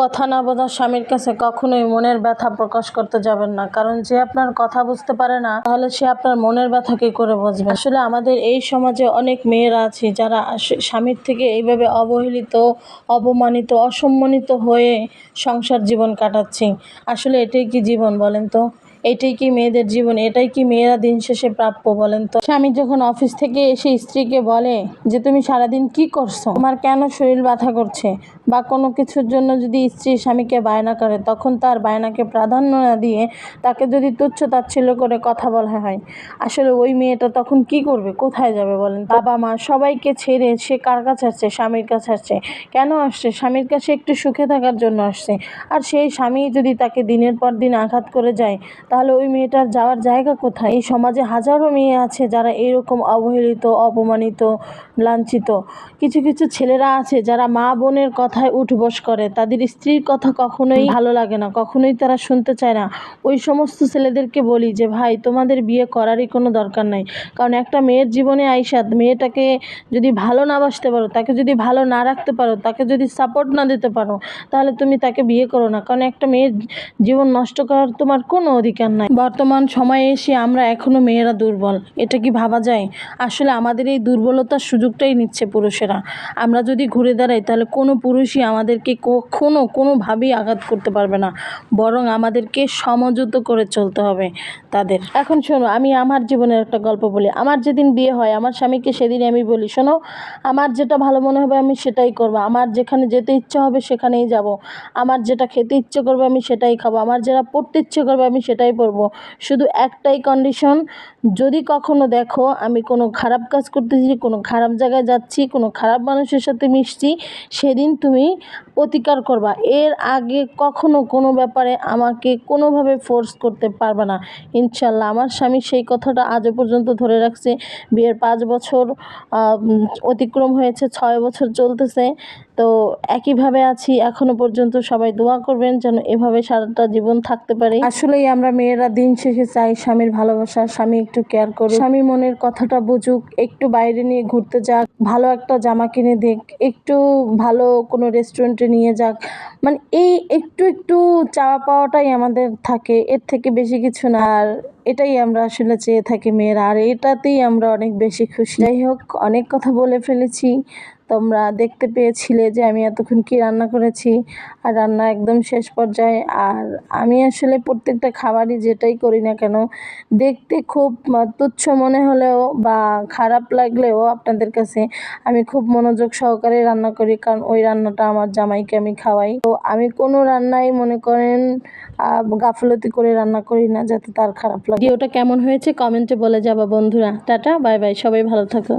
কথা না বোঝা স্বামীর কাছে কখনোই মনের ব্যথা প্রকাশ করতে যাবেন না। কারণ যে আপনার কথা বুঝতে পারে না, তাহলে সে আপনার মনের ব্যথা কি করে বুঝবে? আসলে আমাদের এই সমাজে অনেক মেয়েরা আছে যারা স্বামীর থেকে এইভাবে অবহেলিত, অপমানিত, অসম্মানিত হয়ে সংসার জীবন কাটাচ্ছি। আসলে এটাই কি জীবন বলেন তো? এটাই কি মেয়েদের জীবন, এটাই কি মেয়েরা দিন শেষে প্রাপ্য বলেন তো? স্বামী যখন অফিস থেকে এসে স্ত্রীকে বলে যে, তুমি সারাদিন কি করছ? তোমার কেন শরীর ব্যথা করছে? বা কোনো কিছুর জন্য যদি স্ত্রী স্বামীকে বায়না করে, তখন তার বায়নাকে প্রাধান্য না দিয়ে তাকে যদি তুচ্ছ তাচ্ছিল্য করে কথা বলা হয়। আসলে ওই মেয়েটা তখন কি করবে? কোথায় যাবে বলেন বাবা মা সবাইকে ছেড়ে সে কার কাছে আসছে? স্বামীর কাছে আসছে। কেন আসছে? স্বামীর কাছে একটু সুখে থাকার জন্য আসছে। আর সেই স্বামী যদি তাকে দিনের পর দিন আঘাত করে যায় তাহলে ওই মেয়েটার যাওয়ার জায়গা কোথায়? এই সমাজে হাজারো মেয়ে আছে যারা এরকম অবহেলিত, অপমানিত, লাঞ্ছিত। কিছু কিছু ছেলেরা আছে যারা মা বোনের কথায় উঠবস করে। তাদের স্ত্রীর কথা কখনোই ভালো লাগে না, কখনোই তারা শুনতে চায় না। ওই সমস্ত ছেলেদেরকে বলি যে, ভাই, তোমাদের বিয়ে করারই কোনো দরকার নাই। কারণ একটা মেয়ের জীবনে আইসা মেয়েটাকে যদি ভালো না বাসতে পারো, তাকে যদি ভালো না রাখতে পারো, তাকে যদি সাপোর্ট না দিতে পারো, তাহলে তুমি তাকে বিয়ে করো না। কারণ একটা মেয়ের জীবন নষ্ট করার তোমার কোনো অধিকার নাই। বর্তমান সময়ে এসে আমরা এখনও মেয়েরা দুর্বল, এটা কি ভাবা যায়? আসলে আমাদের এই দুর্বলতার সুযোগটাই নিচ্ছে পুরুষেরা। আমরা যদি ঘুরে দাঁড়াই, তাহলে কোনো পুরুষই আমাদেরকে কখনো কোনোভাবেই আঘাত করতে পারবে না। বরং আমাদেরকে সমঝোতো করে চলতে হবে তাদের। এখন শোনো, আমি আমার জীবনের একটা গল্প বলি। আমার যেদিন বিয়ে হয়, আমার স্বামীকে সেদিনই আমি বলি, শোনো, আমার যেটা ভালো মনে হবে আমি সেটাই করব। আমার যেখানে যেতে ইচ্ছা হবে সেখানেই যাব। আমার যেটা খেতে ইচ্ছে করবে আমি সেটাই খাব। আমার যেটা পড়তে ইচ্ছে করবে আমি সেটাই পরবো শুধু একটাই কন্ডিশন যদি কখনো দেখো আমি কোনো খারাপ কাজ করতেছি, কোনো খারাপ জায়গায় যাচ্ছি, কোনো খারাপ মানুষের সাথে মিশছি, সেদিন তুমি প্রতিকার করবা। এর আগে কখনো কোনো ব্যাপারে আমাকে কোনোভাবে ফোর্স করতে পারবে না। ইনশাল্লাহ আমার স্বামী সেই কথাটা আজও পর্যন্ত ধরে রাখছে। বিয়ের পাঁচ বছর অতিক্রম হয়েছে, ছয় বছর চলতেছে। তো একইভাবে আছি, এখনও পর্যন্ত সবাই দোয়া করবেন যেন এভাবে সারাটা জীবন থাকতে পারে। আসলেই আমরা মেয়েরা দিন শেষে চাই স্বামীর ভালোবাসা, স্বামী একটু কেয়ার করুক। স্বামী মনের কথাটা বুঝুক, একটু বাইরে নিয়ে ঘুরতে যাক, ভালো একটা জামা কিনে দেখ, একটু ভালো কোনো রেস্টুরেন্টে নিয়ে যাক। মানে এই একটু একটু চাওয়া পাওয়াটাই আমাদের থাকে, এর থেকে বেশি কিছু না। আর এটাই আমরা আসলে চেয়ে থাকি মেয়েরা। আর এটাতেই আমরা অনেক বেশি খুশি। যাই হোক, অনেক কথা বলে ফেলেছি। তোমরা দেখতে পেয়েছিলে যে আমি এতক্ষণ কি রান্না করেছি। আর রান্না একদম শেষ পর্যায়ে। আর আমি আসলে প্রত্যেকটা খাবারই যেটাই করি না কেন, দেখতে খুব তুচ্ছ মনে হলেও বা খারাপ লাগলেও আপনাদের কাছে আমি খুব মনোযোগ সহকারে রান্না করি। কারণ ওই রান্নাটা আমার জামাইকে আমি খাওয়াই। তো আমি কোনো রান্নাই মনে করেন গাফলতি করে রান্না করি না, যাতে তার খারাপ ভিডিওটা কেমন হয়েছে? কমেন্টে বলে যাবা বন্ধুরা। টাটা বাই বাই সবাই ভালো থাকো।